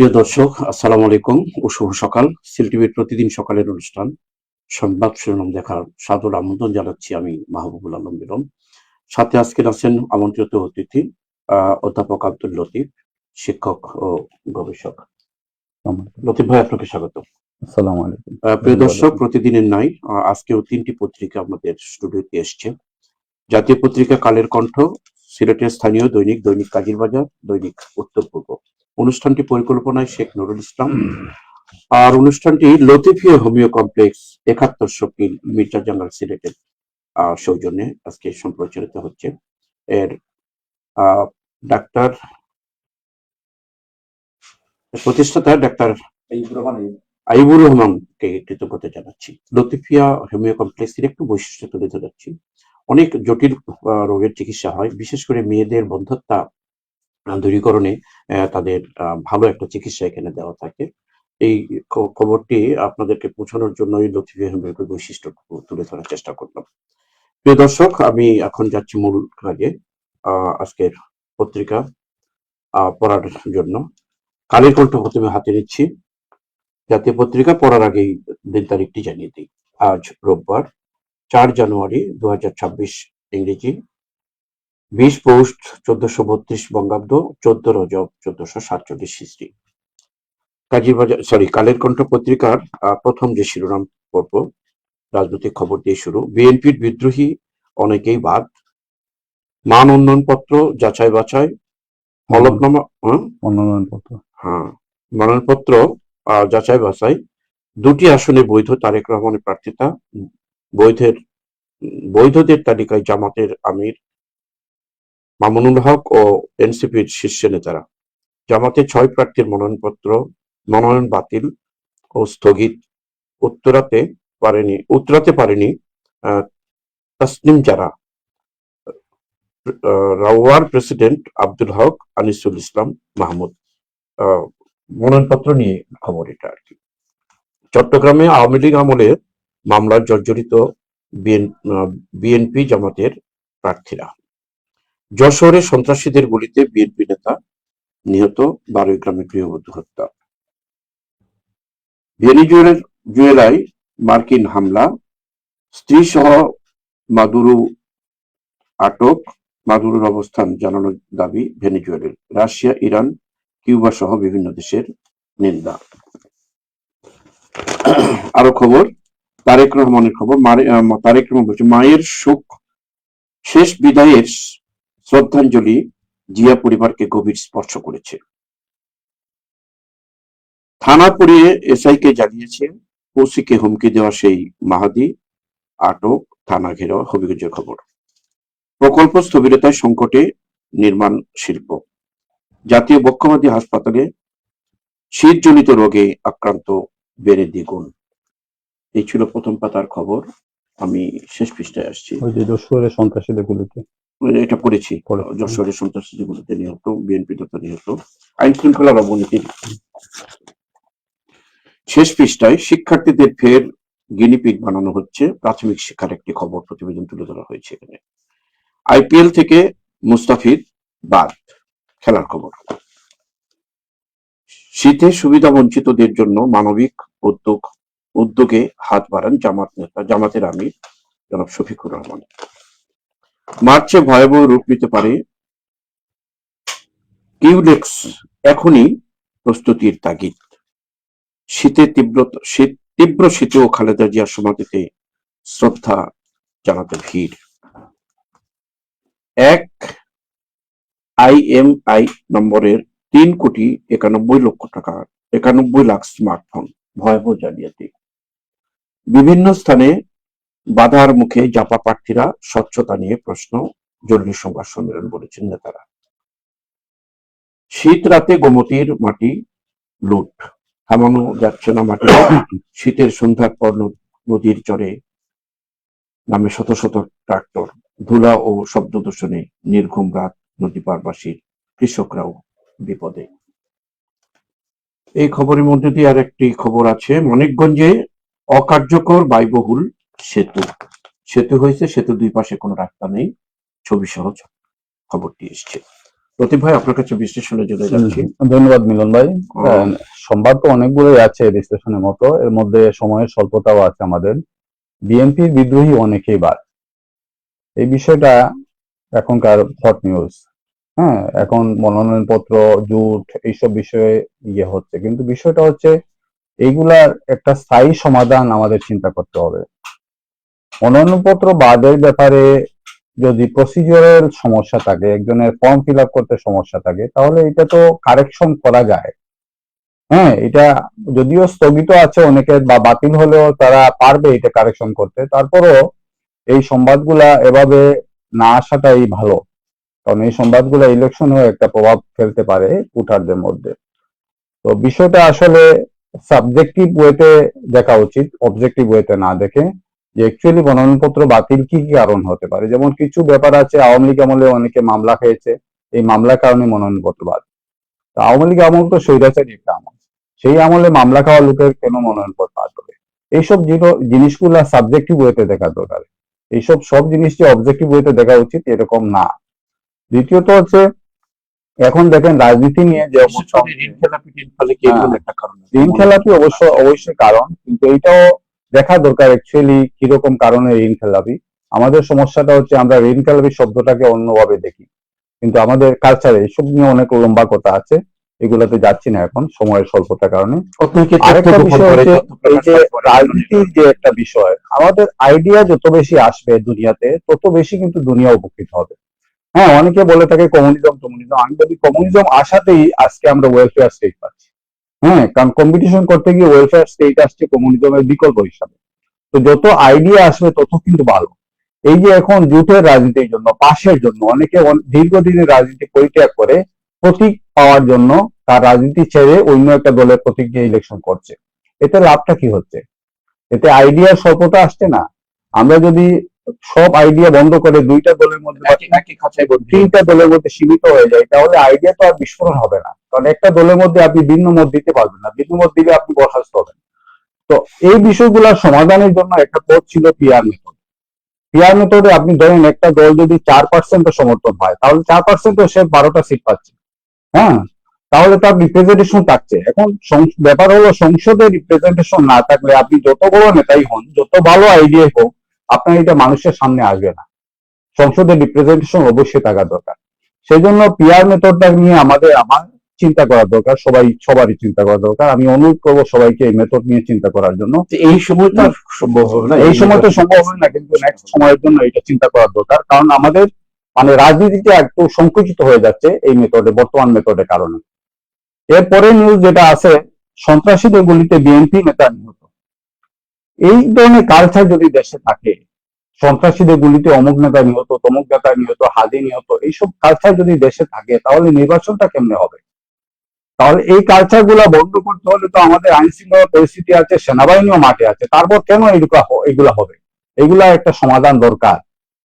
প্রিয় দর্শক আসসালামু আলাইকুম ও শুভ সকাল। সিল টিভির প্রতিদিন সকালের অনুষ্ঠান সংবাদ শিরোনাম দেখার সাদর আমন্ত্রণ জানাচ্ছি আমি মাহবুবুল আলম বেগম সাথে আজকের আছেন আমন্ত্রিত অতিথি অধ্যাপক আব্দুল লতিফ শিক্ষক ও গবেষক। লতিফ ভাই আপনাকে স্বাগত। আসসালামু আলাইকুম। প্রিয় দর্শক প্রতিদিনের নাই আজকেও তিনটি পত্রিকা আমাদের স্টুডিওতে এসছে। জাতীয় পত্রিকা কালের কণ্ঠ সিলেটের স্থানীয় দৈনিক দৈনিক কাজীর বাজার দৈনিক উত্তর পূর্ব। অনুষ্ঠানটি পরিকল্পনায় শেখ নুরুল ইসলাম। আর অনুষ্ঠানটি লতিফিয়া হোমিও কমপ্লেক্স একাত্তর শকিল মির্জা জাঙ্গাল সিলেটের সৌজন্যে আজকে সম্প্রচারিত হচ্ছে। এর ডাক্তার প্রতিষ্ঠাতা ডাক্তার আইবুর রহমানকে কৃতজ্ঞতা জানাচ্ছি। লতিফিয়া হোমিও কমপ্লেক্সের একটু বৈশিষ্ট্য তুলে ধরাচ্ছি। অনেক জটিল রোগের চিকিৎসা হয় বিশেষ করে মেয়েদের বন্ধ্যত্বা আহ, দূরীকরণে তাদের ভালো একটা চিকিৎসা এখানে দেওয়া থাকে। এই খবরটি আপনাদেরকে পৌঁছানোর জন্য এই লতিফিয়া হোমিওর বৈশিষ্ট্য তুলে ধরার চেষ্টা করলাম। প্রিয় দর্শক, আমি এখন যাচ্ছি মূল কাজে আজকের পত্রিকা পড়ার জন্য। কালের কণ্ঠ প্রথমে হাতে নিচ্ছি। জাতীয় পত্রিকা পড়ার আগেই দিন তারিখটি জানিয়ে দিই। আজ রোববার, চার জানুয়ারি দু হাজার ছাব্বিশ ইংরেজি। বিশ পৌষ চোদ্দশো বত্রিশ বঙ্গাব্দ চোদ্দ রজব চোদ্দশো সাতচল্লিশ হিস্ট্রি কাজীর বাজার সরি কালের কণ্ঠ পত্রিকার প্রথম যে শিরোনাম পর্ব রাজনৈতিক খবর দিয়ে শুরু। বিএনপির বিদ্রোহী অনেকেই বাদ। মান উন্নয়ন পত্র যাচাই বাছাই হলফনামা হ্যাঁ? মনোনয়ন পত্র হ্যাঁ মনোনয়নপত্র আহ, যাচাই বাছাই। দুটি আসনে বৈধ তারেক রহমানের প্রার্থিতা। বৈধের বৈধদের তালিকায় জামাতের আমির। মামুনুল হক ও এনসিপির শীর্ষ নেতারা। জামাতের ছয় প্রার্থীর মনোনয়নপত্র মনোনয়ন বাতিল ও স্থগিত। উত্তরাতে পারেনি উত্তরাতে পারেনি তাসনিম আহ, রাওয়ার প্রেসিডেন্ট আব্দুল হক আনিসুল ইসলাম মাহমুদ। মনোনয়নপত্র নিয়ে খবর এটা আর কি। চট্টগ্রামে আওয়ামী লীগ আমলে মামলার জর্জরিত বিএনপি জামাতের প্রার্থীরা। যশোরে সন্ত্রাসীদের গুলিতে বিএনপি নেতা নিহত বারোই গ্রামে গৃহবধূ হত্যা। ভেনিজুয়েলের মার্কিন হামলা। স্ত্রী সহ মাদুরু আটক। মাদুরুর অবস্থান জানানোর দাবি ভেনিজুয়েলের। রাশিয়া, ইরান, কিউবা সহ বিভিন্ন দেশের নিন্দা। আরও খবর, তারেক রহমানের খবর। তারেক রহমান বলছে, মায়ের শোক শেষ বিদায়ের শ্রদ্ধাঞ্জলি জিয়া পরিবারকে গভীর স্পর্শ করেছে। থানা পুড়িয়ে এসআই কে জানিয়েছে, ওসিকে হুমকি দেওয়া সেই মাহাদি আটক, থানা ঘেরাও, হবিগঞ্জের খবর। প্রকল্প স্থবিরতায় সংকটে নির্মাণ শিল্প। জাতীয় বক্ষবাদী হাসপাতালে শীতজনিত রোগে আক্রান্ত বেড়ে দ্বিগুণ। এই ছিল প্রথম পাতার খবর। আমি শেষ পৃষ্ঠায় আসছি। সন্ত্রাসীদের গুলিতে। এটা পড়েছি পড়েছি। যশোরের সন্ত্রাসীগুলোতে নিহত বিএনপি নেতা নিহত। আইন শৃঙ্খলার অবনতি শেষ পৃষ্ঠায় শিক্ষার্থীদের ফের গিনিপিগ বানানো হচ্ছে। প্রাথমিক শিক্ষার একটি খবর প্রতিবেদন তুলে ধরা হয়েছে এখানে। আইপিএল থেকে মুস্তাফিদ বাদ খেলার খবর। শীতে সুবিধা বঞ্চিতদের জন্য মানবিক উদ্যোগ উদ্যোগে হাত বাড়ান জামাত নেতা জামাতের আমির জনাব শফিকুর রহমান। মার্চে ভয়াবহ রূপ নিতে পারে। কিউলেক্স এখনই প্রস্তুতির তাগিদ। শীতে তীব্র শীত তীব্র শীতেও খালেদা জিয়ার সমাধিতে শ্রদ্ধা জানাতে ভিড়। এক আইএমআই নম্বরের তিন কোটি একানব্বই লক্ষ টাকা, একানব্বই লাখ স্মার্টফোন, ভয়াবহ জালিয়াতি। বিভিন্ন স্থানে বাধার মুখে জাপা প্রার্থীরা স্বচ্ছতা নিয়ে প্রশ্ন, জরুরি সংবাদ সম্মেলন বলেছেন নেতারা। শীত রাতে গোমতীর মাটি লুট। থামানো যাচ্ছে না মাটি শীতের সন্ধ্যার পর নদীর চরে নামে শত শত ট্রাক্টর। ধুলা ও শব্দ দূষণে নির্ঘুম রাত নদী পারবাসীর কৃষকরাও বিপদে। এই খবরের মধ্যে দিয়ে আর একটি খবর আছে। মানিকগঞ্জে অকার্যকর ব্যয়বহুল সেতু। সেতু হয়েছে সেতু দুই পাশে কোনো রাস্তা নেই। ছবি সহজ খবরটি এসছে। লতিফ ভাই আপনার কাছে বিশ্লেষণের জন্য যাচ্ছি। ধন্যবাদ মিলন ভাই। সংবাদ তো অনেকগুলোই আছে বিশ্লেষণের মতো। এর মধ্যে সময়ের স্বল্পতাও আছে আমাদের। বিএনপি বিদ্রোহী অনেকেই বাদ। এই বিষয়টা এখনকার হট নিউজ হ্যাঁ এখন মনোনয়নপত্র জুট এইসব বিষয়ে ইয়ে হচ্ছে। কিন্তু বিষয়টা হচ্ছে এইগুলার একটা স্থায়ী সমাধান আমাদের চিন্তা করতে হবে। মনোনয়নপত্র বাদের ব্যাপারে যদি প্রসিডিওরের সমস্যা থাকে, একজনের ফর্ম ফিল আপ করতে সমস্যা থাকে, তাহলে এটা তো কারেকশন করা যায়। হ্যাঁ এটা যদিও স্থগিত আছে অনেকে বা বাতিল হলেও তারা পারবে এটা কারেকশন করতে। তারপরও এই সংবাদগুলা এভাবে না আসাটাই ভালো। কারণ এই সংবাদগুলো ইলেকশনেও একটা প্রভাব ফেলতে পারে ভোটারদের মধ্যে। তো বিষয়টা আসলে সাবজেক্টিভ ওয়েতে দেখা উচিত অবজেক্টিভ ওয়েতে না দেখে। যে অ্যাকচুয়ালি মনোনয়নপত্র বাতিল কি কি কারণ হতে পারে? যেমন কিছু ব্যাপার আছে আওয়ামী লীগ আমলে অনেকে মামলা খেয়েছে এই মামলার কারণে মনোনয়নপত্র বাদ তো আওয়ামী লীগ আমল তো স্বৈরাচারী একটা আমল। সেই আমলে মামলা খাওয়া লোকের কেন মনোনয়নপত্র বাদ হবে? এইসব জিনো- জিনিসগুলা সাবজেক্টিভ ওয়েতে দেখা দরকার। এইসব সব জিনিসটি অবজেক্টিভ ওয়েতে দেখা উচিত এরকম না। দ্বিতীয়ত হচ্ছে এখন দেখেন রাজনীতি নিয়ে যে আছে? ঋণ খেলাপি অবশ্য অবশ্যই কারণ কিন্তু এইটাও দেখা দরকার অ্যাকচুয়ালি কীরকম কারণে ঋণ খেলাপি আমাদের সমস্যাটা হচ্ছে আমরা ঋণ খেলাপি শব্দটাকে অন্যভাবে দেখি। কিন্তু আমাদের কালচারে এইসব নিয়ে অনেক লম্বা কথা আছে এগুলাতে যাচ্ছি না এখন সময়ের স্বল্পতার কারণে। আরেকটা বিষয় হচ্ছে এই যে রাজনীতির যে একটা বিষয় আমাদের আইডিয়া যত বেশি আসবে দুনিয়াতে তত বেশি কিন্তু দুনিয়া উপকৃত হবে। হ্যাঁ অনেকে বলে থাকে কমিউনিজম কমিউনিজম আমি বলি কমিউনিজম আসাতেই আজকে আমরা ওয়েলফেয়ার স্টেট পাচ্ছি। হ্যাঁ কারণ কম্পিটিশন করতে গিয়ে ওয়েলফেয়ার স্টেট আসছে কমিউনিজমের বিকল্প হিসাবে। তো যত আইডিয়া আসবে, তত কিন্তু ভালো। এই যে এখন জুটের রাজনীতির জন্য, পাশের জন্য, অনেকে দীর্ঘদিনের রাজনীতি পরিত্যাগ করে, প্রতীক পাওয়ার জন্য তার রাজনীতি ছেড়ে অন্য একটা দলের প্রতীক দিয়ে ইলেকশন করছে। এতে লাভটা কি হচ্ছে? এতে আইডিয়ার স্বল্পতা আসছে না। আমরা যদি সব আইডিয়া বন্ধ করে দুইটা দলের মধ্যে তিনটা দলের মধ্যে সীমিত হয়ে যায় তাহলে আইডিয়া তো আর বিস্ফোরণ হবে না। কারণ একটা দলের মধ্যে আপনি ভিন্ন মত দিতে পারবেন না। ভিন্ন মত দিলে আপনি বরখাস্ত হবেন। তো এই বিষয়গুলোর সমাধানের জন্য একটা পথ ছিল পিয়ার মেথড পিয়ার মেথডে আপনি ধরেন একটা দল যদি চার পার্সেন্ট সমর্থন পায় তাহলে চার পার্সেন্ট সে বারোটা সিট পাচ্ছে। হ্যাঁ? তাহলে তার রিপ্রেজেন্টেশন থাকছে। এখন ব্যাপার হলো সংসদে রিপ্রেজেন্টেশন না থাকলে আপনি যত বড় নেতাই হন যত ভালো আইডিয়া হোক আপনার এটা মানুষের সামনে আসবে না। সংসদে রিপ্রেজেন্টেশন অবশ্যই থাকা দরকার। সেই জন্য পিয়ার মেথডটা নিয়ে আমাদের আমার চিন্তা করা দরকার সবাই সবারই চিন্তা করা দরকার। আমি অনুরোধ করব সবাইকে এই মেথড নিয়ে চিন্তা করার জন্য। এই সময় তো সম্ভব হবে না? এই সময় তো সম্ভব হয় না কিন্তু নেক্সট সময়ের জন্য এটা চিন্তা করা দরকার। কারণ আমাদের মানে রাজনীতিটা একটু সংকুচিত হয়ে যাচ্ছে এই মেথডে বর্তমান মেথডের কারণে। এরপরে নিউজ যেটা আছে সন্ত্রাসীদের গুলিতে বিএনপি নেতা নিহত। এই ধরনের কালচার যদি দেশে থাকে, সন্ত্রাসীদের গুলিতে অমুক নেতা নিহত, তমুক নেতা নিহত, হাদি নিহত, এইসব কালচার যদি দেশে থাকে, তাহলে নির্বাচনটা কেমনে হবে? তাহলে এই কালচারগুলা বন্ধ করতে হলে তো আমাদের আইন শৃঙ্খলা পরিস্থিতি আছে, সেনাবাহিনীও মাঠে আছে, তারপর কেন এগুলা হবে? এগুলা একটা সমাধান দরকার।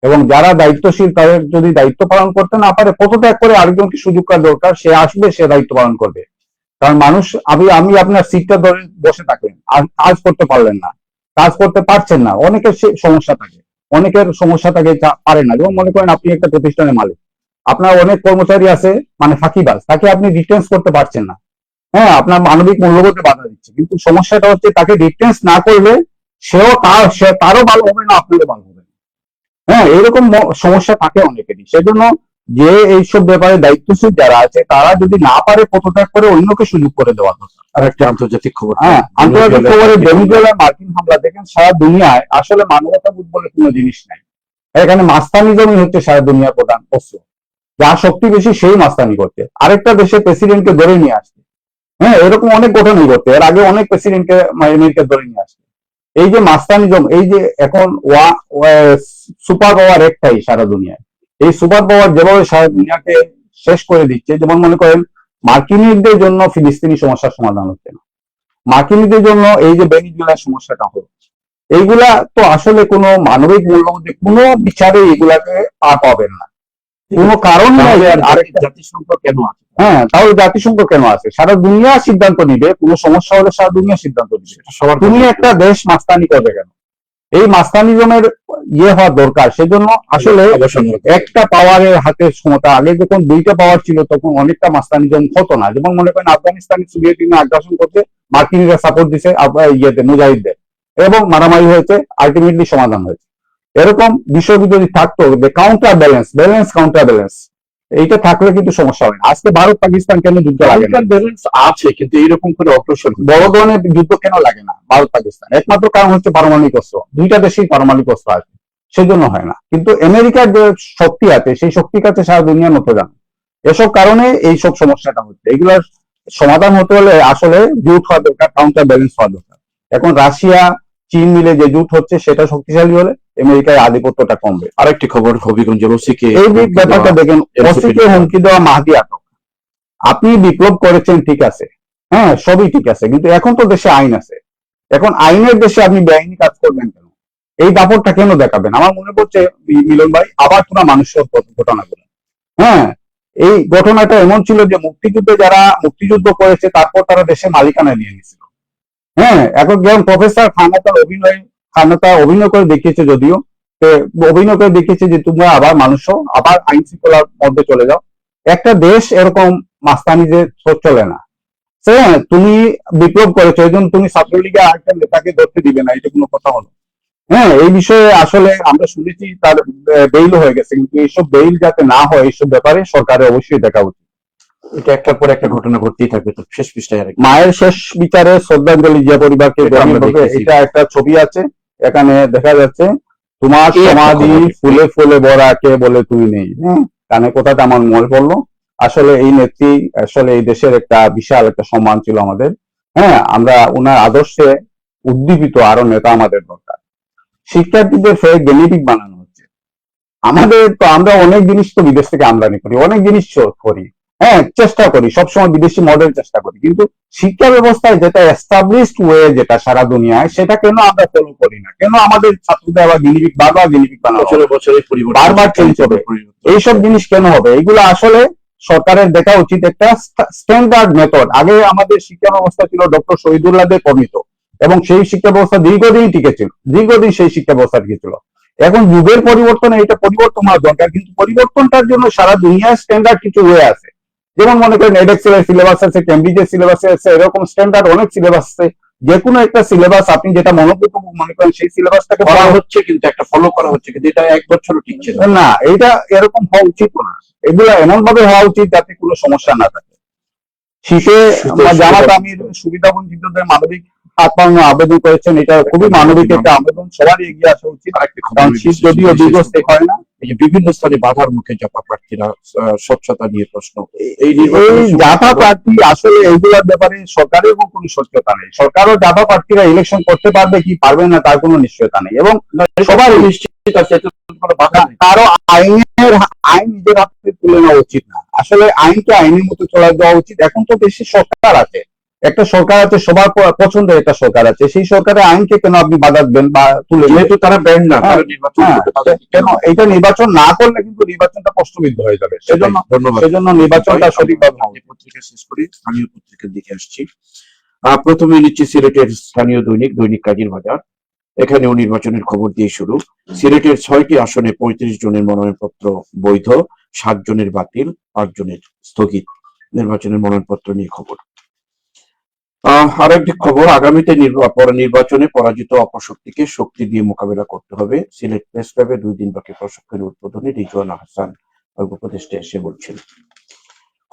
এবং যারা দায়িত্বশীল, তাদের যদি দায়িত্ব পালন করতে না পারে পদত্যাগ করে আরেকজনকে সুযোগ করা দরকার? সে আসবে, সে দায়িত্ব পালন করবে। কারণ মানুষ, আমি আমি আপনার সিটটা ধরে বসে থাকলেন আর কাজ করতে পারলেন না। কাজ করতে পারছেন না, অনেকের সমস্যা থাকে, অনেকের সমস্যা থাকে পারে না। যেমন মনে করেন আপনি একটা প্রতিষ্ঠানের মালিক, আপনার অনেক কর্মচারী আছে মানে ফাঁকিবাজ, তাকে আপনি রিটেন্স করতে পারছেন না। হ্যাঁ আপনার মানবিক মূল্যবোধে বাধা দিচ্ছে, কিন্তু সমস্যাটা হচ্ছে তাকে রিটেন্স না করলে সেও তার তারও ভালো হবে না, আপনারও ভালো হবে হ্যাঁ এরকম সমস্যা থাকে অনেকেরই। সেজন্য যে এইসব ব্যাপারে দায়িত্বশীল যারা আছে তারা যদি না পারে পদত্যাগ করে অন্যকে সুযোগ করে দেওয়া দরকার আর একটা আন্তর্জাতিক খবর। হ্যাঁ আন্তর্জাতিক খবরে ভেনিজুয়েলার মার্কিন হামলা দেখেন সারা দুনিয়ায় আসলে মানবতাবোধ বলে কোনো জিনিস নাই। এখানে মাস্তানিজমই হচ্ছে সারা দুনিয়ার প্রধান অস্ত্র। যার শক্তি বেশি সেই মাস্তানি করছে। আরেকটা দেশে প্রেসিডেন্টকে ধরে নিয়ে আসছে। হ্যাঁ এরকম অনেক ঘটনাই ঘটছে এর আগে অনেক প্রেসিডেন্টকে আমেরিকা ধরে নিয়ে আসছে। এই যে মাস্তানিজম এই যে এখন ওয়া সুপার পাওয়ার একটাই সারা দুনিয়ায়। এই সুপার পাওয়ার যেভাবে দুনিয়াকে শেষ করে দিচ্ছে যেমন মনে করেন মার্কিনীদের জন্য ফিলিস্তিনি সমস্যার সমাধান হচ্ছে না। মার্কিনীদের জন্য এই যে বেনিজুয়েলার সমস্যাটা হলো এইগুলা তো আসলে কোনো মানবিক মূল্যবোধে কোনো বিচারে এগুলাকে পা পাবেন না। কোনো কারণ নাই জাতিসংঘ কেন আছে? হ্যাঁ তাহলে জাতিসংঘ কেন আছে? সারা দুনিয়া সিদ্ধান্ত নিবে কোনো সমস্যা হলে সারা দুনিয়া সিদ্ধান্ত নিবে। তুমি একটা দেশ মাস্তানি করবে কেন? এই মাস্তানিজমের ইয়ে হওয়া দরকার। সেজন্য আসলে একটা পাওয়ারের হাতে ক্ষমতা আগে যখন দুইটা পাওয়ার ছিল তখন অনেকটা মাস্তানিজম হতো না। যেমন মনে করেন আফগানিস্তান সোভিয়েত ইউনিয়ন আগ্রাসন করতে মার্কিনরা সাপোর্ট দিছে ইয়েতে মুজাহিদদের। এবং মারামারি হয়েছে আলটিমেটলি সমাধান হয়েছে। এরকম বিষয় যদি থাকতো যে counter balance balance counter balance এইটা থাকলে কিন্তু সমস্যা হয় আজকে ভারত পাকিস্তান কেন যুদ্ধ লাগে ব্যালেন্স আছে কিন্তু এইরকম করে অগ্রসর বড় ধরনের যুদ্ধ কেন লাগে না ভারত পাকিস্তান? একমাত্র কারণ হচ্ছে পারমাণবিক অস্ত্র। দুইটা দেশেই পারমাণবিক অস্ত্র আছে। সেজন্য হয় না। কিন্তু আমেরিকার যে শক্তি আছে সেই শক্তির কাছে সারা দুনিয়ার মতো জানে এসব কারণে এই সব সমস্যাটা হচ্ছে। এগুলার সমাধান হতে হলে আসলে জুট হওয়া দরকার কাউন্টার ব্যালেন্স হওয়া দরকার। এখন রাশিয়া চীন মিলে যে জুট হচ্ছে সেটা শক্তিশালী হলে আমেরিকার আধিপত্যটা কমবে। আরেকটি খবর হবিগঞ্জের ওসিকে এই ব্যাপারটা দেখেন সুবিধা। হুমকি দেওয়া মাহাদি আটক। আপনি বিপ্লব করেছেন ঠিক আছে। হ্যাঁ সবই ঠিক আছে কিন্তু এখন তো দেশে আইন আছে। এখন আইনের দেশে আপনি বেআইনি কাজ করবেন কেন? এই দাপটটা কেন দেখাবেন? আমার মনে পড়ছে মিলন ভাই আবার তোরা মানুষের ঘটনাগুলো হ্যাঁ এই ঘটনাটা এমন ছিল যে মুক্তিযুদ্ধে যারা মুক্তিযুদ্ধ করেছে তারপর তারা দেশে মালিকানা নিয়ে নিয়েছিল। হ্যাঁ এখন যেমন প্রফেসর খানাতার অভিনয় খানাতা অভিনয় করে দেখিয়েছে যদিও। অভিনয় করে দেখিয়েছে যে তোমরা আবার মানুষও আবার আইন শৃঙ্খলার মধ্যে চলে যাও। একটা দেশ এরকম মাস্তানি যে চ- চলে না। হ্যাঁ তুমি বিপ্লব করেছ এই জন্য তুমি ছাত্রলীগে আরেকটা নেতাকে ধরতে দিবে না এটা কোনো কথা হলো। হ্যাঁ এই বিষয়ে আসলে আমরা শুনেছি তার বেইল হয়ে গেছে কিন্তু এইসব বেইল যাতে না হয় এইসব ব্যাপারে সরকারের অবশ্যই দেখা উচিত। এটা একটার পর একটা ঘটনা ঘটতেই থাকবে তো শেষ পৃষ্ঠায় মায়ের শেষ বিচারে শ্রদ্ধাঞ্জলি জিয়া পরিবারকে। এটা একটা ছবি আছে। এখানে দেখা যাচ্ছে তোমার সমাধি ফুলে ফুলে ভরা কে বলে তুমি নেই। হ্যাঁ কানে কথাটা আমার মনে পড়ল? আসলে এই নেত্রী আসলে এই দেশের একটা বিশাল একটা সম্মান ছিল আমাদের। হ্যাঁ আমরা ওনার আদর্শে উদ্দীপিত আরও নেতা আমাদের দরকার। শিক্ষার্থীদের ফের গেনেটিক বানানো হচ্ছে। আমাদের তো আমরা অনেক জিনিস তো বিদেশ থেকে আমদানি করি অনেক জিনিস করি। হ্যাঁ চেষ্টা করি সবসময় বিদেশি মডেল চেষ্টা করি। কিন্তু শিক্ষা ব্যবস্থায় যেটা এস্টাবলিশড ওয়ে যেটা সারা দুনিয়ায় সেটা কেন আমরা ফলো করি না? কেন আমাদের ছাত্রদের আবার গিনিপিক বারবার গিনিপিক বানানো বছরে বারবার change হবে। এইসব জিনিস কেন হবে? এগুলো আসলে সরকারের দেখা উচিত একটা স্ট্যান্ডার্ড মেথড আগে আমাদের শিক্ষা ব্যবস্থা ছিল ডক্টর শহীদুল্লাহদের প্রণীত এবং সেই শিক্ষা ব্যবস্থা দীর্ঘদিন টিকেছিল। দীর্ঘদিন সেই শিক্ষা ব্যবস্থা টিকেছিল। এখন যুগের পরিবর্তনে এটা পরিবর্তন হওয়া দরকার কিন্তু পরিবর্তনটার জন্য সারা দুনিয়ার স্ট্যান্ডার্ড কিছু হয়ে আছে। যেমন মনে করেন এডেক্সেল এর সিলেবাস আছে ক্যামব্রিজের সিলেবাস আছে এরকম স্ট্যান্ডার্ড অনেক সিলেবাস আছে। যে কোনো একটা সিলেবাস আপনি যেটা মনোযোগ মনে করেন সেই সিলেবাসটাকে করা হচ্ছে কিন্তু একটা ফলো করা হচ্ছে কিন্তু এটা এক বছরও টিকছে না। এটা এরকম হওয়া উচিত না। এগুলো এমন ভাবে হওয়া উচিত যাতে কোনো সমস্যা না থাকে। শীতে জামাত সুবিধা- আমির সুবিধা বঞ্চিতদের মানবিক হাত আবেদন করেছেন এটা খুবই মানবিক একটা আবেদন। সবারই এগিয়ে আসা উচিত। কারণ শীত যদিও দীর্ঘস্থায়ী হয় না এই যে বিভিন্ন স্থানে বাধার মুখে জাপা প্রার্থীরা স্বচ্ছতা নিয়ে প্রশ্ন। এই জাপা প্রার্থী আসলে এইগুলোর ব্যাপারে সরকারের কোনো সত্যতা নেই। সরকারও জাপা প্রার্থীরা ইলেকশন করতে পারবে কি পারবে না তার কোনো নিশ্চয়তা নেই। এবং সবার নিশ্চিত আছে নেই। কারও আইনের আইন নিজের হাতে তুলে নেওয়া উচিত না। আসলে আইনকে আইনের মতো চলা দেওয়া উচিত। এখন তো দেশে সরকার আছে। একটা সরকার আছে সবার পছন্দের একটা সরকার আছে। সেই সরকারের আইনকে কেন আপনি বাধা দেবেন বা তুলে? যেহেতু তারা ব্যান্ড না হ্যাঁ, নির্বাচন হ্যাঁ, কেন? এটা নির্বাচন না করলে কিন্তু নির্বাচনটা প্রশ্নবিদ্ধ হয়ে যাবে। সেজন্য ধন্যবাদ। সেজন্য নির্বাচনটা সঠিকভাবে পত্রিকা শেষ করি স্থানীয় পত্রিকার দিকে আসছি। প্রথমে নিচ্ছি সিলেটের স্থানীয় দৈনিক দৈনিক কাজীর বাজার। এখানেও নির্বাচনের খবর দিয়ে শুরু। সিলেটের ছয়টি আসনে পঁয়ত্রিশ জনের মনোনয়নপত্র বৈধ সাত জনের বাতিল পাঁচ জনের স্থগিত। নির্বাচনের মনোনয়নপত্র নিয়ে খবর। আহ আরেকটি খবর, আগামীতে পর- নির্বাচনে পরাজিত অপশক্তিকে শক্তি দিয়ে মোকাবিলা করতে হবে। সিলেট প্রেস ক্লাবে দুই দিন বাকি প্রশিক্ষণের উদ্বোধনে রিজওয়ান হাসান উপদেষ্টা এসে বলছেন।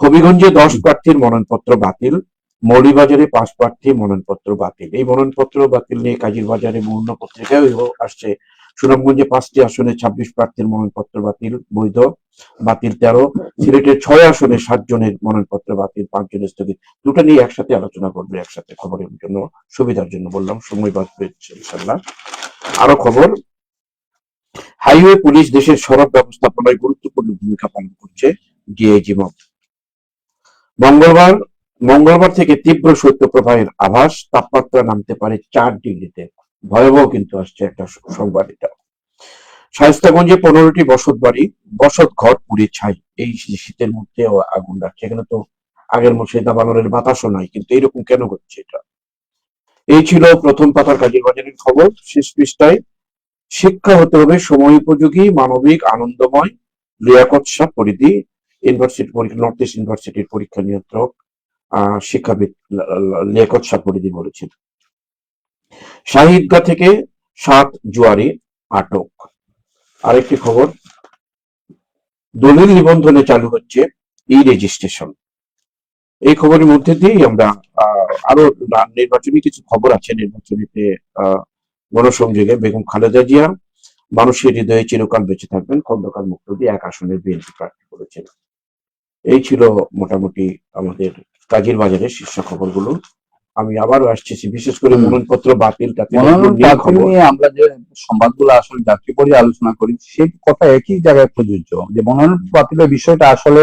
হবিগঞ্জে দশ প্রার্থীর মনোনয়নপত্র বাতিল। মৌলিবাজারে পাঁচ প্রার্থী মনোনয়নপত্র বাতিল। এই মনোনয়নপত্র বাতিল নিয়ে কাজীর বাজারে বিভিন্ন পত্রিকায় আসছে। সুনামগঞ্জে পাঁচটি আসনে ছাব্বিশ প্রার্থীর মনোনয়নপত্র বাতিল, বৈধ, বাতিল তেরো। সিলেটের ছয় আসনে সাত জনের মনোনয়নপত্র বাতিল, পাঁচ জনের স্থগিত। দুটো নিয়ে একসাথে আলোচনা করবে, একসাথে খবরের জন্য, সুবিধার জন্য বললাম, সময় বাঁচবে ইনশাল্লাহ আরও খবর, হাইওয়ে পুলিশ দেশের সড়ক ব্যবস্থাপনায় গুরুত্বপূর্ণ ভূমিকা পালন করছে ডিআইজি মত মঙ্গলবার মঙ্গলবার থেকে তীব্র শৈত্যপ্রবাহের আভাস, তাপমাত্রা নামতে পারে চার ডিগ্রিতে। ভয়াবহ কিন্তু আসছে একটা সংবাদ এটা। শায়স্তাগঞ্জে পনেরোটি বসত বাড়ি বসত ঘর পুড়ে ছাই। এই শীতের মধ্যে আগুন লাগছে। এখানে তো আগের মতো দাবানলের বাতাসও নাই, কিন্তু এরকম কেন হচ্ছে এটা? এই ছিল প্রথম পাতার কাজের বাজারের খবর। শেষ পৃষ্ঠায়, শিক্ষা হতে হবে সময় উপযোগী, মানবিক, আনন্দময়, লিয়াকত শাহ পরিধি, ইউনিভার্সিটি পরীক্ষা, নর্থ ইস্ট ইউনিভার্সিটির পরীক্ষা নিয়ন্ত্রক। শিক্ষাবিদ লা- লা- লিয়াকত পরিধি বলেছেন। শাহিদগা থেকে সাত জুয়ারি আটক। আরেকটি খবর, দলিল নিবন্ধনে চালু হচ্ছে ই রেজিস্ট্রেশন। এই খবরের মধ্যে দিয়েই আমরা আরও নির্বাচনী কিছু খবর আছে নির্বাচনীতে গণসংযোগে বেগম খালেদা জিয়া, মানুষের হৃদয়ে চিরকাল বেঁচে থাকবেন, খন্দকার মুক্তি এক আসনের বিএনপি প্রার্থী করেছেন এই ছিল মোটামুটি আমাদের কাজীর বাজারে শীর্ষ খবরগুলো। আমি আবারও আসছি বিশেষ করে। মনোনয়নপত্র বাতিল আমরা যে সংবাদগুলো আসলে যাত্রী পড়ে আলোচনা করি সেই কথা একই জায়গায় প্রযোজ্য যে মনোনয়ন বাতিলের বিষয়টা আসলে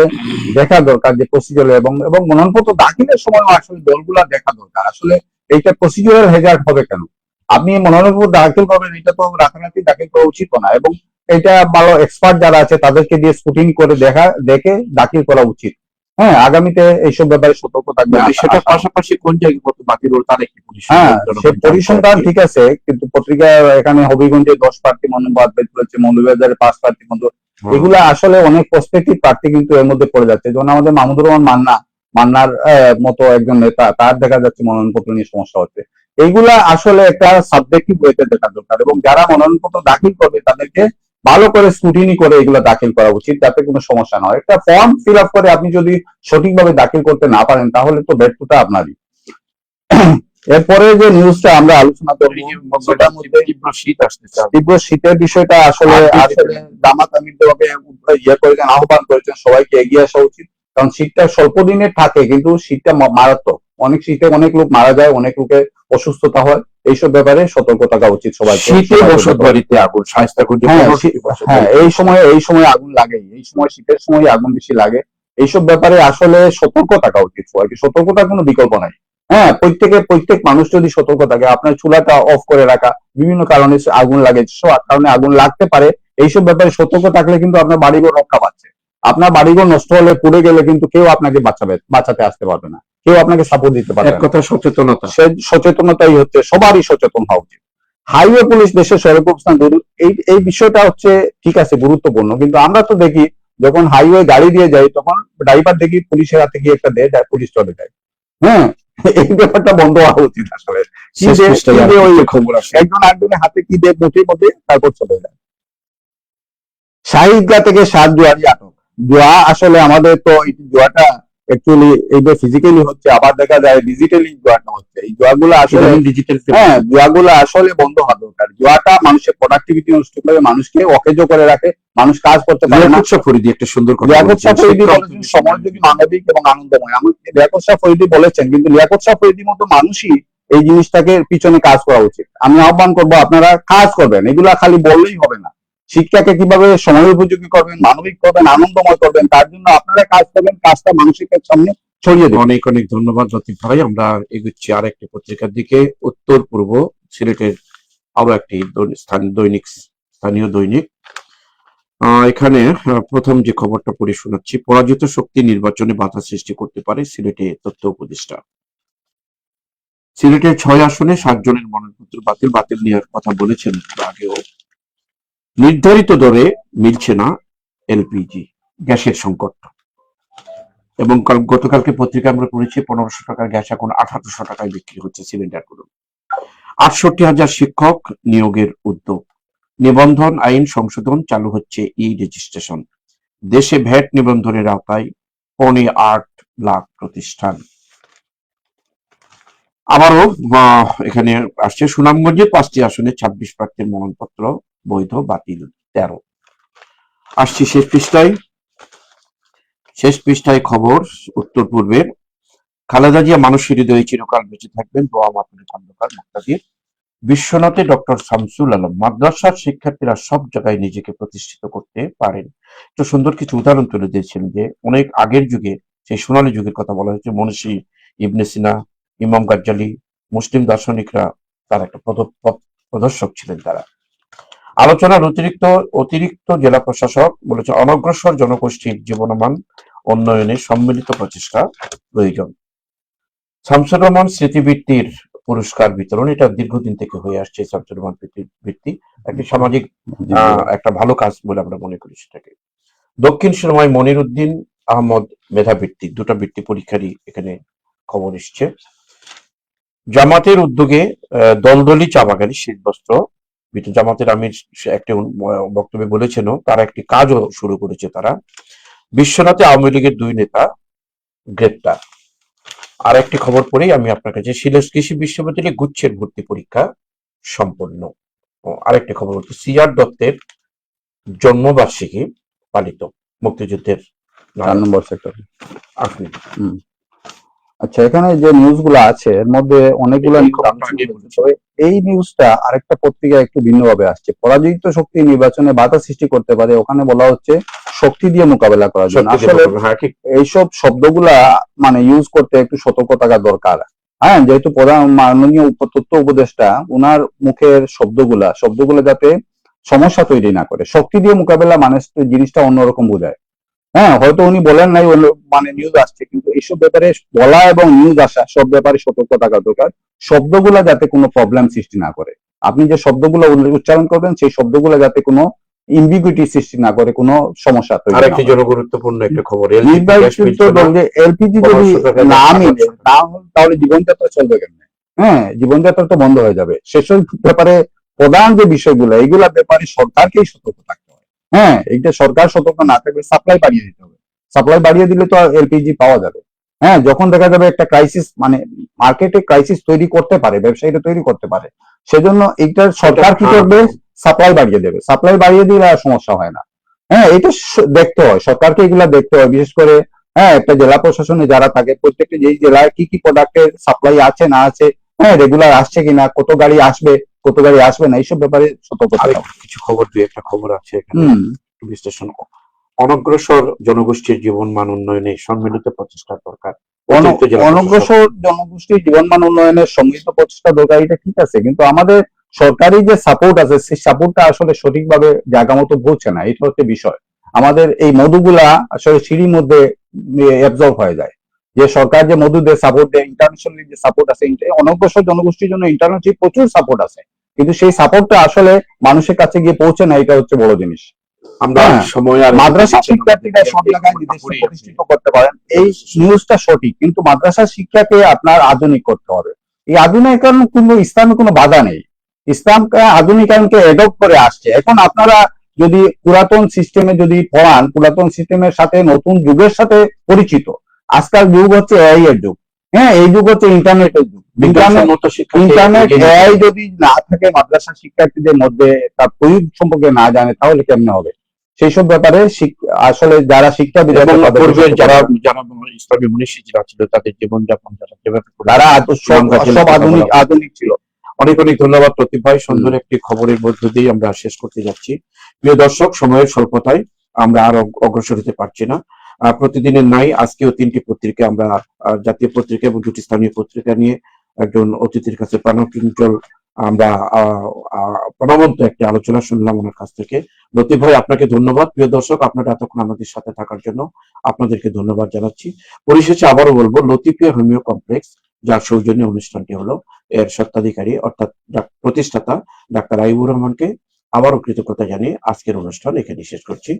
দেখা দরকার যে প্রসিডিউর এবং এবং মনোনয়নপত্র দাখিলের সময় আসলে দলগুলা দেখা দরকার। আসলে এইটা প্রসিডিউরাল হেজার্ড হবে কেন? আপনি মনোনয়নপত্র দাখিল করবেন এটা তো রাতারাতি দাখিল করা উচিত না এবং এটা ভালো এক্সপার্ট যারা আছে তাদেরকে দিয়ে স্কুটিং করে দেখা দেখে দাখিল করা উচিত। হ্যাঁ আগামীতে এইসব ব্যাপারে সতর্ক থাকবে। সেটা পাশাপাশি কোন জায়গায় কত বাতিল হলো তার একটি হ্যাঁ সে পরিসংখ্যান ঠিক আছে কিন্তু পত্রিকা এখানে হবিগঞ্জে দশ প্রার্থী মনোনয়ন বের করেছে মৌলভীবাজারে পাঁচ প্রার্থী মতো। এগুলা আসলে অনেক প্রসপেক্টিভ প্রার্থী কিন্তু এর মধ্যে পড়ে যাচ্ছে। যেমন আমাদের মাহমুদুর রহমান মান্না মান্নার আহ, মতো একজন নেতা তার দেখা যাচ্ছে মনোনয়নপত্র নিয়ে সমস্যা হচ্ছে। এইগুলা আসলে একটা সাবজেক্টিভ ওয়েতে দেখা দরকার। এবং যারা মনোনয়নপত্র দাখিল করবে তাদেরকে ভালো করে স্ক্রুটিনি করে এগুলো দাখিল করা উচিত যাতে কোনো সমস্যা না হয়। একটা ফর্ম ফিল আপ করে আপনি যদি সঠিকভাবে দাখিল করতে না পারেন তাহলে তো ব্যর্থতা আপনারই। এরপরে যে নিউজটা আমরা আলোচনা করব সেটার তীব্র শীতের বিষয়টা আসলে আসলে জামাত আমির দেওয়াকে ইয়ে করেছেন আহ্বান করেছেন সবাইকে এগিয়ে আসা উচিত। কারণ শীতটা স্বল্প দিনের থাকে কিন্তু শীতটা মারাত্মক। অনেক শীতে অনেক লোক মারা যায় অনেক লোকের অসুস্থতা হয়। এইসব ব্যাপারে সতর্ক থাকা উচিত সবাই শীতে বসত বাড়িতে আগুন হ্যাঁ, শীত- বসত হ্যাঁ বাড়ি। এই সময় এই সময় আগুন লাগে এই সময় শীতের সময় আগুন বেশি লাগে। এইসব ব্যাপারে আসলে সতর্ক থাকা উচিত সবাইকে। সতর্কতার কোনো বিকল্প নাই। হ্যাঁ প্রত্যেকে প্রত্যেক মানুষ যদি সতর্ক থাকে আপনার চুলাটা অফ করে রাখা বিভিন্ন কারণে আগুন লাগে। কারণে আগুন লাগতে পারে। এইসব ব্যাপারে সতর্ক থাকলে কিন্তু আপনার বাড়িঘর রক্ষা পাচ্ছে। আপনার বাড়িঘর নষ্ট হলে পুড়ে গেলে কিন্তু কেউ আপনাকে বাঁচাবে বাঁচাতে আসতে পারবে না। কেউ আপনাকে সাপোর্ট দিতে পারবে এক কথা সচেতনতা। সে সচেতনতাই হচ্ছে সবারই সচেতন হওয়া উচিত। হাইওয়ে পুলিশ দেশের সড়ক অবস্থান এই এই বিষয়টা হচ্ছে ঠিক আছে গুরুত্বপূর্ণ কিন্তু আমরা তো দেখি যখন হাইওয়ে গাড়ি দিয়ে যাই তখন ড্রাইভার দেখি পুলিশের হাতে গিয়ে একটা দেয় পুলিশ চলে যায়। হ্যাঁ এই ব্যাপারটা বন্ধ হওয়া উচিত আসলে। একজন আরেকজনের হাতে কি দিয়ে মুঠির মধ্যে তারপর চলে যায়। শাহিদগা থেকে সাত জুয়ারি আটক। জুয়া আসলে আমাদের তো এই জুয়াটা অ্যাকচুয়ালি এইটা ফিজিক্যালি হচ্ছে আবার দেখা যায় ডিজিটালি জুয়াটা হচ্ছে। এই জুয়াগুলো আসলে ডিজিটাল হ্যাঁ জুয়াগুলো আসলে বন্ধ হওয়া দরকার জুয়াটা মানুষের প্রোডাক্টিভিটি নষ্ট করে মানুষকে অকেজ করে রাখে মানুষ কাজ করতে পারে না। লিয়াকত ফরিদি একটা সুন্দর কথা লিয়াকত ফরিদি বলেছেন সময় যদি মানবিক এবং আনন্দময়। আমি শাহ ফরিদি বলেছেন কিন্তু লিয়াকত শাহ ফরিদির মতো মানুষই এই জিনিসটাকে পিছনে কাজ করা উচিত। আমি আহ্বান করব আপনারা কাজ করবেন। এগুলা খালি বললেই হবে না। শিক্ষাকে কীভাবে সময় উপযোগী করবেন, মানবিক করবেন, আনন্দময় করবেন, তার জন্য আপনারা কাজ করবেন, কাজটা মানুষের সামনে ছড়িয়ে দেবেন। অনেক অনেক ধন্যবাদ লতিফ ভাই, আমরা এগুচ্ছি আর একটি পত্রিকার দিকে, উত্তর পূর্ব সিলেটের আরও একটি দৈনিক- স্থানীয় দৈনিক। এখানে প্রথম যে খবরটা পড়ে শোনাচ্ছি, পরাজিত শক্তি নির্বাচনে বাধা সৃষ্টি করতে পারে সিলেটে তথ্য উপদেষ্টা। সিলেটের ছয় আসনে সাতজনের মনোনয়নপত্র বাতিল বাতিল নেওয়ার কথা বলেছেন আগেও। নির্ধারিত দরে মিলছে না এলপিজি, গ্যাসের সংকট। এবং কাল- গতকালকে পত্রিকা আমরা পড়েছি, পনেরোশো টাকার গ্যাস এখন আঠারোশো টাকায় বিক্রি হচ্ছে সিলিন্ডারগুলো। আটষট্টি হাজার শিক্ষক নিয়োগের উদ্যোগ। নিবন্ধন আইন সংশোধন চালু হচ্ছে ই রেজিস্ট্রেশন দেশে ভ্যাট নিবন্ধনের আওতায় পনে আট লাখ প্রতিষ্ঠান। আবারও এখানে আসছে সুনামগঞ্জে পাঁচটি আসনে ছাব্বিশ প্রার্থীর মনোনয়নপত্র। বৈধ, বাতিল, তেরো। আসছি শেষ পৃষ্ঠায়। শেষ পৃষ্ঠায় খবর, উত্তর পূর্বের। খালেদা জিয়া মানুষের হৃদয়ে চিরকাল বেঁচে থাকবেন, দোয়া মাতুলি খন্দকার মুক্তাদির। বিশ্বনাথে ডক্টর শামসুল আলম, মাদ্রাসার শিক্ষার্থীরা সব জায়গায় নিজেকে প্রতিষ্ঠিত করতে পারেন। তো সুন্দর কিছু উদাহরণ তুলে দিয়েছেন যে, অনেক আগের যুগে, সেই সোনালী যুগের কথা বলা হয়েছে, মনীষী ইবনে সিনা ইমাম গাজ্জালি, মুসলিম দার্শনিকরা, তার একটা প্রদর্শক ছিলেন তারা। আলোচনার অতিরিক্ত অতিরিক্ত জেলা প্রশাসক বলেছে অনগ্রসর জনগোষ্ঠীর জীবনমান উন্নয়নে সম্মিলিত প্রচেষ্টা প্রয়োজন। শামসুর রহমান স্মৃতিবৃত্তির পুরস্কার বিতরণ এটা দীর্ঘদিন থেকে হয়ে আসছে ছাত্র বৃত্তি একটি সামাজিক একটা ভালো কাজ বলে আমরা মনে করি সেটাকে। দক্ষিণ সময় মনির উদ্দিন আহমদ মেধাবৃত্তি দুটো বৃত্তি পরীক্ষারই এখানে খবর এসছে। জামাতের উদ্যোগে দলদলি চা বাগানে শীতবস্ত্র বিতরণ। জামাতের আমির একটি বক্তব্যে বলেছেন তারা একটি কাজও শুরু করেছে তারা বিশ্বনাথে আওয়ামী লীগের দুই নেতা গ্রেপ্তার আর একটি খবর পড়েই আমি আপনার কাছে সিলেট কৃষি বিশ্ববিদ্যালয়ে গুচ্ছের ভর্তি পরীক্ষা সম্পন্ন ও আরেকটি খবর হচ্ছে সিআর দত্তের জন্মবার্ষিকী পালিত মুক্তিযুদ্ধের চার। নম্বর সেক্টর আপনি আচ্ছা এখানে যে নিউজগুলো আছে এর মধ্যে অনেকগুলো এই নিউজটা আরেকটা পত্রিকা একটু ভিন্নভাবে আসছে। পরাজিত শক্তি নির্বাচনে বাধা সৃষ্টি করতে পারে ওখানে বলা হচ্ছে শক্তি দিয়ে মোকাবেলা করার জন্য। আসলে হ্যাঁ এইসব শব্দগুলা মানে ইউজ করতে একটু সতর্ক থাকা দরকার। হ্যাঁ যেহেতু প্রধান মাননীয় তথ্য উপদেষ্টা উনার মুখের শব্দগুলা শব্দগুলো যাতে সমস্যা তৈরি না করে। শক্তি দিয়ে মোকাবেলা মানে জিনিসটা অন্যরকম বোঝায়। হ্যাঁ হয়তো উনি বলেন নাই মানে নিউজ আসছে কিন্তু এইসব ব্যাপারে বলা এবং নিউজ আসা সব ব্যাপারে সতর্ক থাকা দরকার। শব্দগুলা যাতে কোনো প্রবলেম সৃষ্টি না করে। আপনি যে শব্দগুলো উচ্চারণ করবেন সেই শব্দগুলো যাতে কোনো ইম্বিগুইটি সৃষ্টি না করে কোনো সমস্যা তৈরি না আরেকটি জনগুরুত্বপূর্ণ একটা খবর নির্বাচিত দল যে এলপিজি যদি না মিলে তাহলে জীবনযাত্রা চলবে কেমনে? হ্যাঁ জীবনযাত্রা তো বন্ধ হয়ে যাবে। সেসব ব্যাপারে প্রধান যে বিষয়গুলো এইগুলা ব্যাপারে সরকারকেই সতর্ক থাকতে হ্যাঁ। এইটা সরকার সতর্ক না থাকলে সাপ্লাই বাড়িয়ে দিতে হবে। সাপ্লাই বাড়িয়ে দিলে তো এলপিজি পাওয়া যাবে। হ্যাঁ যখন দেখা যাবে একটা ক্রাইসিস মানে মার্কেটে ক্রাইসিস তৈরি করতে পারে ব্যবসায়ীরা তৈরি করতে পারে সেজন্য এইটা সরকার কি করবে? সাপ্লাই বাড়িয়ে দেবে। সাপ্লাই বাড়িয়ে দিলে আর সমস্যা হয় না। হ্যাঁ এটা দেখতে হয়। সরকারকে এগুলা দেখতে হয়। বিশেষ করে হ্যাঁ একটা জেলা প্রশাসনে যারা থাকে প্রত্যেকটা যেই জেলায় কি কি প্রোডাক্টের সাপ্লাই আছে না আছে হ্যাঁ রেগুলার আসছে কিনা কত গাড়ি আসবে কত গাড়ি আসবে না এইসব ব্যাপারে সতর্ক কিছু খবর দুই একটা খবর আছে এখানে বিশ্লেষণ অনগ্রসর জনগোষ্ঠীর জীবন মান উন্নয়নে সম্মিলিত প্রচেষ্টার দরকার। অনগ্রসর জনগোষ্ঠীর জীবনমান উন্নয়নের সংগীত প্রচেষ্টা দরকার এটা ঠিক আছে কিন্তু আমাদের সরকারি যে সাপোর্ট আছে সেই সাপোর্টটা আসলে সঠিকভাবে জায়গা মতো পৌঁছে না এটা হচ্ছে বিষয়। আমাদের এই মধুগুলা আসলে সিঁড়ির মধ্যে অ্যাবজর্ব হয়ে যায়। যে সরকার যে মধুদের সাপোর্ট দেয় ইন্টারন্যাশনাল যে সাপোর্ট আছে অনগ্রসর জনগোষ্ঠীর জন্য ইন্টারন্যাশনাল প্রচুর সাপোর্ট আছে। কিন্তু সেই সাপোর্টটা আসলে মানুষের কাছে গিয়ে পৌঁছে না এটা হচ্ছে বড় জিনিস। আমরা হ্যাঁ। সময় আর মাদ্রাসা শিক্ষার্থীরা সব জায়গায় প্রতিষ্ঠিত করতে পারেন এই নিউজটা সঠিক কিন্তু মাদ্রাসা শিক্ষাকে আপনার আধুনিক করতে হবে। এই আধুনিকায়ন কিন্তু ইসলামে কোনো বাধা নেই। ইসলাম আধুনিকায়নকে এডপ্ট করে আসছে। এখন আপনারা যদি পুরাতন সিস্টেমে যদি পড়ান পুরাতন সিস্টেমের সাথে নতুন যুগের সাথে পরিচিত আজকাল যুগ হচ্ছে এআই এর যুগ। হ্যাঁ এই যুগ হচ্ছে ইন্টারনেটের যুগ। ইন্টারনেট এআই যদি না থাকে মাদ্রাসা শিক্ষার্থীদের মধ্যে তার প্রয়োগ সম্পর্কে না জানে তাহলে কেমনে হবে? সেই সব ব্যাপারে আসলে যারা শিক্ষাবিদ আছে এবং তাদের পূর্বের যারা যারা ইসলামী মনীষী যারা ছিল তাদের জীবনযাপন যারা যেভাবে তারা সব আধুনিক আধুনিক ছিল। অনেক অনেক ধন্যবাদ প্রতীক ভাই। সুন্দর একটি খবরের মধ্য দিয়ে আমরা শেষ করতে যাচ্ছি। প্রিয় দর্শক সময়ের স্বল্পতায় আমরা আর অগ্রসর হতে পারছি না। প্রতিদিনের নাই আজকেও তিনটি পত্রিকা আমরা জাতীয় পত্রিকা এবং দুটি স্থানীয় পত্রিকা নিয়ে একজন অতিথির কাছে প্রাণকিঞ্চল আমরা প্রাণবন্ত একটি আলোচনা শুনলাম ওনার কাছ থেকে। লতিফ ভাই, আপনাকে ধন্যবাদ। প্রিয় দর্শক, আপনারা এতক্ষণ আমাদের সাথে থাকার জন্য আপনাদেরকে ধন্যবাদ জানাচ্ছি। পরিশেষে আবারও বলব লতিফিয়া হোমিও কমপ্লেক্স, যার সৌজন্য অনুষ্ঠানটি হলো, এর স্বত্বাধিকারী অর্থাৎ প্রতিষ্ঠাতা ডাক্তার আইবুর রহমানকে আবারও কৃতজ্ঞতা জানিয়ে আজকের অনুষ্ঠান এখানে শেষ করছি।